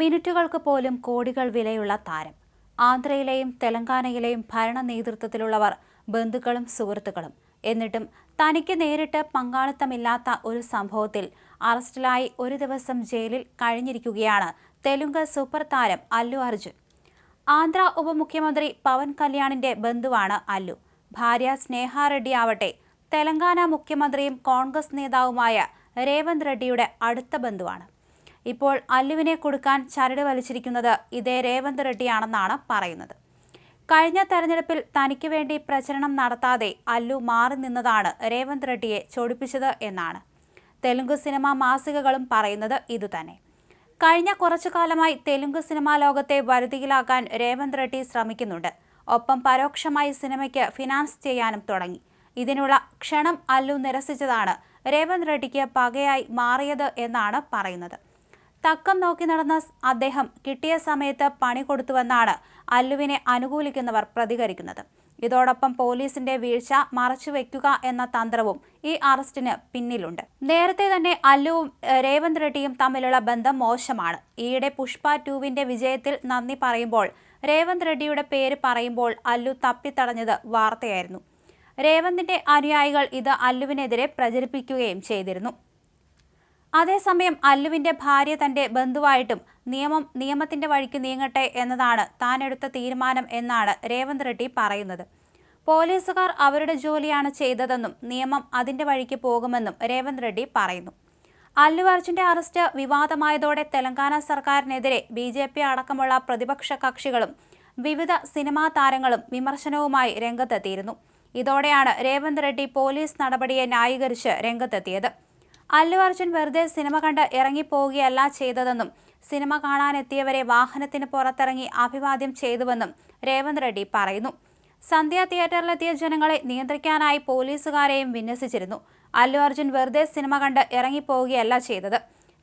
മിനിറ്റുകൾക്ക് പോലും കോടികൾ വിലയുള്ള താരം. ആന്ധ്രയിലെയും തെലങ്കാനയിലെയും ഭരണ നേതൃത്വത്തിലുള്ളവർ ബന്ധുക്കളും സുഹൃത്തുക്കളും. എന്നിട്ടും തനിക്ക് നേരിട്ട് പങ്കാളിത്തമില്ലാത്ത ഒരു സംഭവത്തിൽ അറസ്റ്റിലായി ഒരു ദിവസം ജയിലിൽ കഴിഞ്ഞിരിക്കുകയാണ് തെലുങ്ക് സൂപ്പർ താരം അല്ലു അർജുൻ. ആന്ധ്ര ഉപമുഖ്യമന്ത്രി പവൻ കല്യാണിന്റെ ബന്ധുവാണ് അല്ലു. ഭാര്യ സ്നേഹ റെഡ്ഡി ആവട്ടെ തെലങ്കാന മുഖ്യമന്ത്രിയും കോൺഗ്രസ് നേതാവുമായ രേവന്ത് റെഡ്ഡിയുടെ അടുത്ത ബന്ധുവാണ്. ഇപ്പോൾ അല്ലുവിനെ കൊടുക്കാൻ ചരട് വലിച്ചിരിക്കുന്നത് ഇതേ രേവന്ത് റെഡ്ഡിയാണെന്നാണ് പറയുന്നത്. കഴിഞ്ഞ തെരഞ്ഞെടുപ്പിൽ തനിക്ക് വേണ്ടി പ്രചരണം നടത്താതെ അല്ലു മാറി നിന്നതാണ് രേവന്ത് റെഡ്ഡിയെ ചൊടിപ്പിച്ചത് എന്നാണ്. തെലുങ്ക് സിനിമാ മാസികകളും പറയുന്നത് ഇതുതന്നെ. കഴിഞ്ഞ കുറച്ചു കാലമായി തെലുങ്ക് സിനിമാ ലോകത്തെ വരുതിയിലാക്കാൻ രേവന്ത് റെഡ്ഡി ശ്രമിക്കുന്നുണ്ട്. ഒപ്പം പരോക്ഷമായി സിനിമയ്ക്ക് ഫിനാൻസ് ചെയ്യാനും തുടങ്ങി. ഇതിനുള്ള ക്ഷണം അല്ലു നിരസിച്ചതാണ് രേവന്ത് റെഡ്ഡിക്ക് പകയായി മാറിയത് എന്നാണ് പറയുന്നത്. തക്കം നോക്കി നടന്ന അദ്ദേഹം കിട്ടിയ സമയത്ത് പണി കൊടുത്തുവെന്നാണ് അല്ലുവിനെ അനുകൂലിക്കുന്നവർ പ്രതികരിക്കുന്നത്. ഇതോടൊപ്പം പോലീസിന്റെ വീഴ്ച മറച്ചുവെക്കുക എന്ന തന്ത്രവും ഈ അറസ്റ്റിന് പിന്നിലുണ്ട്. നേരത്തെ തന്നെ അല്ലുവും രേവന്ത് റെഡ്ഡിയും തമ്മിലുള്ള ബന്ധം മോശമാണ്. ഈയിടെ പുഷ്പ ടൂവിന്റെ വിജയത്തിൽ നന്ദി പറയുമ്പോൾ രേവന്ത് റെഡ്ഡിയുടെ പേര് പറയുമ്പോൾ അല്ലു തപ്പിത്തടഞ്ഞത് വാർത്തയായിരുന്നു. രേവന്തിന്റെ അനുയായികൾ ഇത് അല്ലുവിനെതിരെ പ്രചരിപ്പിക്കുകയും ചെയ്തിരുന്നു. അതേസമയം അല്ലുവിന്റെ ഭാര്യ തന്റെ ബന്ധുവായിട്ടും നിയമം നിയമത്തിന്റെ വഴിക്ക് നീങ്ങട്ടെ എന്നതാണ് താൻ എടുത്ത തീരുമാനം എന്നാണ് രേവന്ത് റെഡ്ഡി പറയുന്നത്. പോലീസുകാർ അവരുടെ ജോലിയാണ് ചെയ്തതെന്നും നിയമം അതിന്റെ വഴിക്ക് പോകുമെന്നും രേവന്ത് റെഡ്ഡി പറയുന്നു. അല്ലു അർജുന്റെ അറസ്റ്റ് വിവാദമായതോടെ തെലങ്കാന സർക്കാരിനെതിരെ ബി ജെ പി അടക്കമുള്ള പ്രതിപക്ഷ കക്ഷികളും വിവിധ സിനിമാ താരങ്ങളും വിമർശനവുമായി രംഗത്തെത്തിയിരുന്നു. ഇതോടെയാണ് രേവന്ത് റെഡ്ഡി പോലീസ് നടപടിയെ ന്യായീകരിച്ച് രംഗത്തെത്തിയത്. അല്ലു അർജുൻ വെറുതെ സിനിമ കണ്ട് ഇറങ്ങിപ്പോവുകയല്ല ചെയ്തതെന്നും സിനിമ കാണാനെത്തിയവരെ വാഹനത്തിന് പുറത്തിറങ്ങി അഭിവാദ്യം ചെയ്തുവെന്നും രേവന്ത് റെഡ്ഡി പറയുന്നു. സന്ധ്യ തിയേറ്ററിലെത്തിയ ജനങ്ങളെ നിയന്ത്രിക്കാനായി പോലീസുകാരെയും വിന്യസിച്ചിരുന്നു. അല്ലു അർജുൻ വെറുതെ സിനിമ കണ്ട് ഇറങ്ങിപ്പോവുകയല്ല ചെയ്തത്.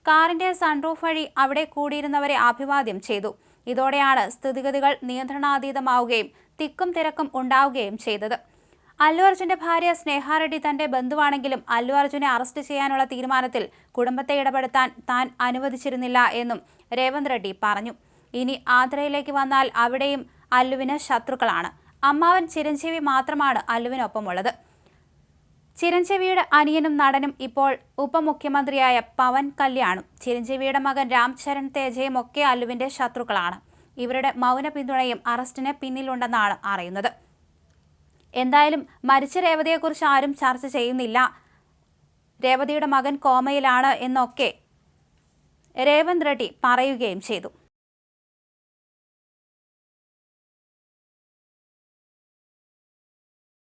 കാറിന്റെ സൺറൂഫ് വഴി അവിടെ കൂടിയിരുന്നവരെ അഭിവാദ്യം ചെയ്തു. ഇതോടെയാണ് സ്ഥിതിഗതികൾ നിയന്ത്രണാതീതമാവുകയും തിക്കും തിരക്കും ഉണ്ടാവുകയും ചെയ്തത്. അല്ലു അർജുന്റെ ഭാര്യ സ്നേഹ റെഡ്ഡി തന്റെ ബന്ധുവാണെങ്കിലും അല്ലു അർജുനെ അറസ്റ്റ് ചെയ്യാനുള്ള തീരുമാനത്തിൽ കുടുംബത്തെ ഇടപെടുത്താൻ താൻ അനുവദിച്ചിരുന്നില്ല എന്നും രേവന്ത് റെഡ്ഡി പറഞ്ഞു. ഇനി ആന്ധ്രയിലേക്ക് വന്നാൽ അവിടെയും അല്ലുവിന് ശത്രുക്കളാണ്. അമ്മാവൻ ചിരഞ്ജീവി മാത്രമാണ് അല്ലുവിനൊപ്പമുള്ളത്. ചിരഞ്ജീവിയുടെ അനിയനും നടനും ഇപ്പോൾ ഉപമുഖ്യമന്ത്രിയായ പവൻ കല്യാണും. ചിരഞ്ജീവിയുടെ മകൻ രാം ചരൺ തേജയും ഒക്കെ അല്ലുവിന്റെ ശത്രുക്കളാണ്. ഇവരുടെ മൗന പിന്തുണയും അറസ്റ്റിന് പിന്നിലുണ്ടെന്നാണ് അറിയുന്നത്. എന്തായാലും മരിച്ച രേവതിയെക്കുറിച്ച് ആരും ചർച്ച ചെയ്യുന്നില്ല. രേവതിയുടെ മകൻ കോമയിലാണ് എന്നൊക്കെ രേവന്ത് റെഡ്ഡി പറയുകയും ചെയ്തു.